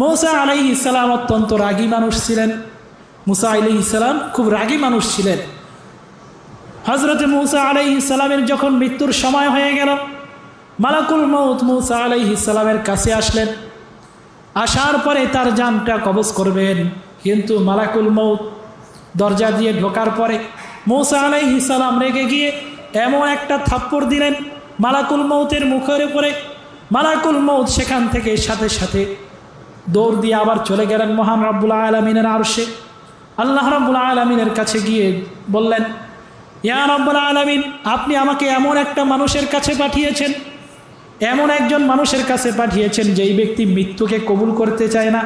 মৌসা আলাই ইসালাম অত্যন্ত রাগী মানুষ ছিলেন। মুসা আলি ইসালাম খুব রাগী মানুষ ছিলেন। হজরত মৌসা আলাই ইসালামের যখন মৃত্যুর সময় হয়ে গেল, মালাকুল মৌত মৌসা আলাই ইসালামের কাছে আসলেন। আসার পরে তার জানটা কবজ করবেন, কিন্তু মালাকুল মৌত দরজা দিয়ে ঢোকার পরে মৌসা আলাই ইসালাম রেগে গিয়ে এমন একটা থাপ্পড় দিলেন মালাকুল মৌতের মুখের উপরে। মালাকুল মৌত সেখান থেকে সাথে সাথে দৌড় দিয়ে আবার চলে গেলেন মহান রব্বুল আলমিনের আরশে। আল্লাহ রব্বুল আলমিনের কাছে গিয়ে বললেন, ইয়া রব্বুল আলমিন, আপনি আমাকে এমন একটা মানুষের কাছে পাঠিয়েছেন, এমন একজন মানুষের কাছে পাঠিয়েছেন যেই ব্যক্তি মৃত্যুকে কবুল করতে চায় না,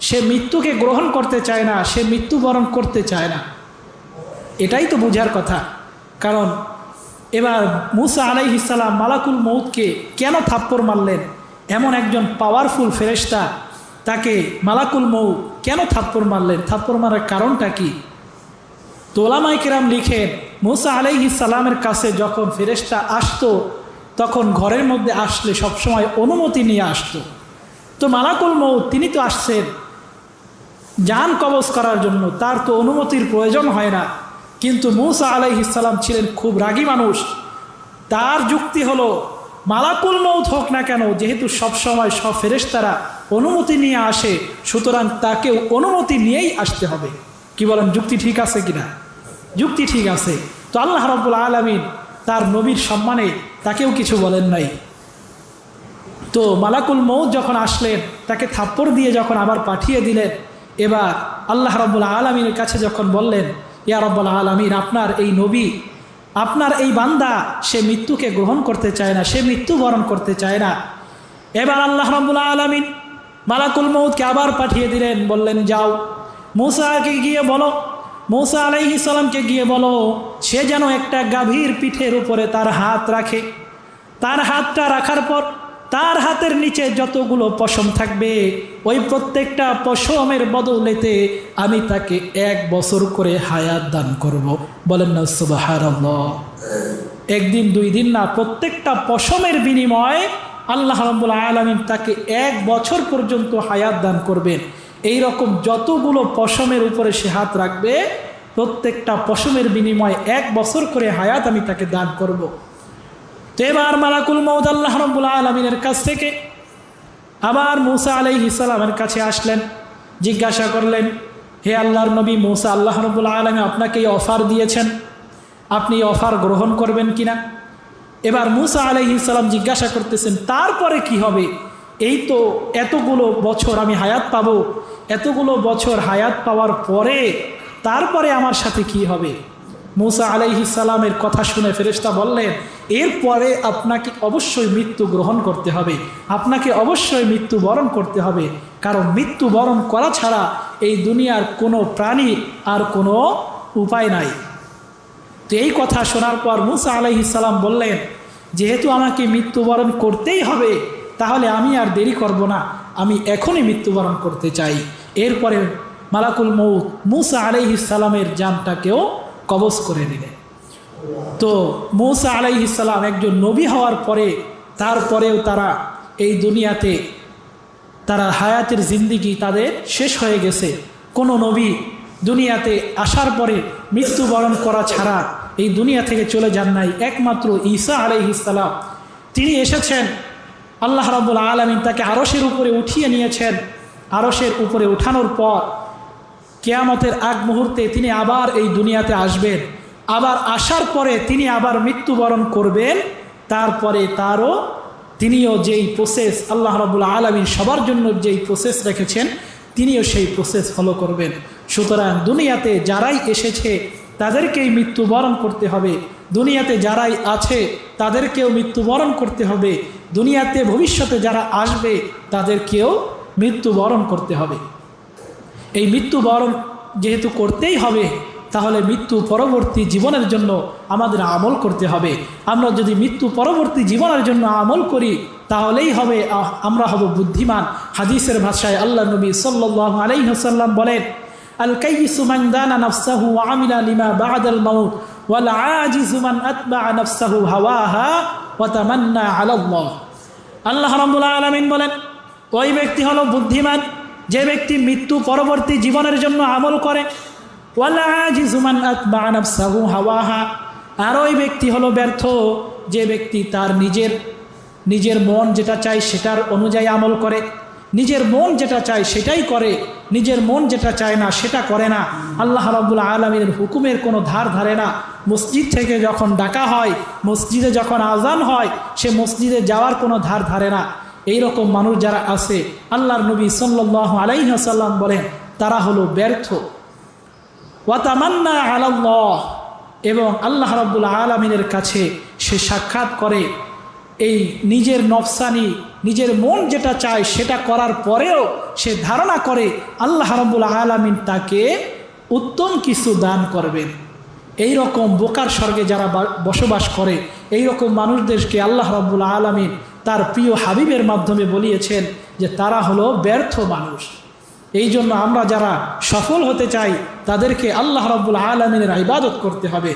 সে মৃত্যুকে গ্রহণ করতে চায় না, সে মৃত্যুবরণ করতে চায় না। এটাই তো বোঝার কথা। কারণ এবার মুসা আলাইহিসাল্লাম মালাকুল মৌতকে কেন থাপ্পড় মারলেন? এমন একজন পাওয়ারফুল ফেরেস্তা তাকে মালাকুল মৌ কেন থাপ্পড় মারলেন? থাপ্পড় মারার কারণটা কি? তোলামাই কিরাম লিখেন, মুসা আলাইহিসাল্লামের কাছে যখন ফেরেস্তা আসতো, তখন ঘরের মধ্যে আসলে সবসময় অনুমতি নিয়ে আসতো। তো মালাকুল মৌ তিনি তো আসছেন যান কবজ করার জন্য, তার তো অনুমতির প্রয়োজন হয় না। কিন্তু মৌসা আলাইহিসাল্লাম ছিলেন খুব রাগী মানুষ। তার যুক্তি হলো মালাকুল মৌত হোক না কেন? যেহেতু সবসময় সব ফেরেশতারা অনুমতি নিয়ে আসে, সুতরাং তাকেও অনুমতি নিয়েই আসতে হবে। কি বলেন, যুক্তি ঠিক আছে কিনা? যুক্তি ঠিক আছে। তো আল্লাহ রব্বুল আলমিন তার নবীর সম্মানে তাকেও কিছু বলেন নাই। তো মালাকুল মৌত যখন আসলেন, তাকে থাপ্পড় দিয়ে যখন আবার পাঠিয়ে দিলেন, এবার আল্লাহ রব্বুল আলমিনের কাছে যখন বললেন, ইয়া রব্বুল আলমিন, আপনার এই নবী আপনার এই বান্দা, সে মৃত্যুকে গ্রহণ করতে চায় না, সে মৃত্যু বরণ করতে চায় না। এবার আল্লাহ রব্বুল আলমিন মালাকুল মৌদকে আবার পাঠিয়ে দিলেন, বললেন, যাও। মৌসাকে গিয়ে বলো, মৌসা আলাইহি সালামকে গিয়ে বলো, সে যেন একটা গাভীর পিঠের উপরে তার হাত রাখে। তার হাতটা রাখার পর তার হাতের নিচে যতগুলো পশম থাকবে, ওই প্রত্যেকটা পশমের বদলেতে আমি তাকে এক বছর করে হায়াত দান করব। বলেন না সুবাহার একদিন, দুই দিন না, প্রত্যেকটা পশমের বিনিময়ে আল্লাহ রব্বুল আলমিন তাকে এক বছর পর্যন্ত হায়াত দান করবেন। এই রকম যতগুলো পশমের উপরে সে হাত রাখবে, প্রত্যেকটা পশমের বিনিময়ে এক বছর করে হায়াত আমি তাকে দান করব। তো এবার মালাকুল মৌদ আল্লাহ রব্বুল আলমিনের কাছ থেকে আবার মৌসা আলাইহি সালামের কাছে আসলেন, জিজ্ঞাসা করলেন, হে আল্লাহর নবী, মৌসা আল্লাহ রব্বুল আলমী আপনাকে এই অফার দিয়েছেন? আপনি এই অফার গ্রহণ করবেন কিনা? এবার মুসা আলাইহি সালাম জিজ্ঞাসা করতেছেন, তারপরে কি হবে? এই তো এতগুলো বছর আমি হায়াত পাবো, এতগুলো বছর হায়াত পাওয়ার পরে তারপরে আমার সাথে কি হবে? মুসা আলাইহি সালামের কথা শুনে ফেরেশতা বললেন, এরপরে আপনাকে অবশ্যই মৃত্যু গ্রহণ করতে হবে। আপনাকে অবশ্যই মৃত্যু বরণ করতে হবে। কারণ মৃত্যু বরণ করা ছাড়া এই দুনিয়ার কোনো প্রাণী আর কোনো উপায় নাই। তো এই কথা শোনার পর মুসা আলাইহি সালাম বললেন, যেহেতু আমাকে মৃত্যুবরণ করতেই হবে, তাহলে আমি আর দেরি করব না। আমি এখনই মৃত্যুবরণ করতে চাই। এরপরে মালাকুল মৌত মুসা আলাইহি সালামের জানটাকেও কবজ করে নিলেন তো মৌসা আলাইহি সালাম একজন নবী হওয়ার পরে, তারপরেও তারা এই দুনিয়াতে তারা হায়াতের জিন্দিগি তাদের শেষ হয়ে গেছে। কোনো নবী দুনিয়াতে আসার পরে মৃত্যুবরণ করা ছাড়া এই দুনিয়া থেকে চলে যান নাই। একমাত্র ঈসা আলাইহিসালাম তিনি এসেছেন, আল্লাহ রাবুল আলমিন তাকে আরসের উপরে উঠিয়ে নিয়েছেন। আরসের উপরে উঠানোর পর কেয়ামতের আগ মুহূর্তে তিনি আবার এই দুনিয়াতে আসবেন। আবার আসার পরে তিনি আবার মৃত্যুবরণ করবেন। তারপরে তারও তিনিও যেই প্রসেস আল্লাহ রাবুল আলমিন সবার জন্য যেই প্রসেস রেখেছেন, তিনিও সেই প্রসেস ফলো করবেন। সুতরাং দুনিয়াতে যারাই এসেছে, তাদেরকেই মৃত্যুবরণ করতে হবে। দুনিয়াতে যারাই আছে, তাদেরকেও মৃত্যুবরণ করতে হবে। দুনিয়াতে ভবিষ্যতে যারা আসবে, তাদেরকেও মৃত্যুবরণ করতে হবে। এই মৃত্যুবরণ যেহেতু করতেই হবে, তাহলে মৃত্যু পরবর্তী জীবনের জন্য আমাদের আমল করতে হবে। আমরা যদি মৃত্যু পরবর্তী জীবনের জন্য আমল করি, তাহলেই হবে আমরা হব বুদ্ধিমান। হাদিসের ভাষায় আল্লাহ নবী সাল্লাহ আলাইহসাল্লাম বলেন আল মান আমিলা লিমা আল্লাহ রাব্বুল আলামিন বলেন, ওই ব্যক্তি হলো বুদ্ধিমান যে ব্যক্তি মৃত্যু পরবর্তী জীবনের জন্য আমল করে হাওয়াহা, আর ওই ব্যক্তি হলো ব্যর্থ, যে ব্যক্তি তার নিজের নিজের মন যেটা চায় সেটার অনুযায়ী আমল করে, নিজের মন যেটা চায় সেটাই করে, নিজের মন যেটা চায় না সেটা করে না। আল্লাহ রাবুল আলমীর হুকুমের কোনো ধার ধারে না। মসজিদ থেকে যখন ডাকা হয়, মসজিদে যখন আজান হয়, সে মসজিদে যাওয়ার কোনো ধার ধারে না। এই রকম মানুষ যারা আছে, আল্লাহর নবী সাল্লাহ আলাইহাসাল্লাম বলেন, তারা হলো ব্যর্থ। ওয়াতামান্না আলাল্লাহ। এবং আল্লাহ রাব্বুল আলমিনের কাছে সে সাক্ষাৎ করে, এই নিজের নফসানি, নিজের মন যেটা চায় সেটা করার পরেও সে ধারণা করে, আল্লাহ রাব্বুল আলমিন তাকে উত্তম কিছু দান করবেন। এই রকম বোকার স্বর্গে যারা বসবাস করে এই রকম মানুষদেরকে আল্লাহ রাব্বুল আলমিন তার প্রিয় হাবিবের মাধ্যমে বলিয়েছেন যে তারা হলো ব্যর্থ মানুষ। এই জন্য আমরা যারা সফল হতে চাই, তাদেরকে আল্লাহ রব্বুল আলমিনের ইবাদত করতে হবে।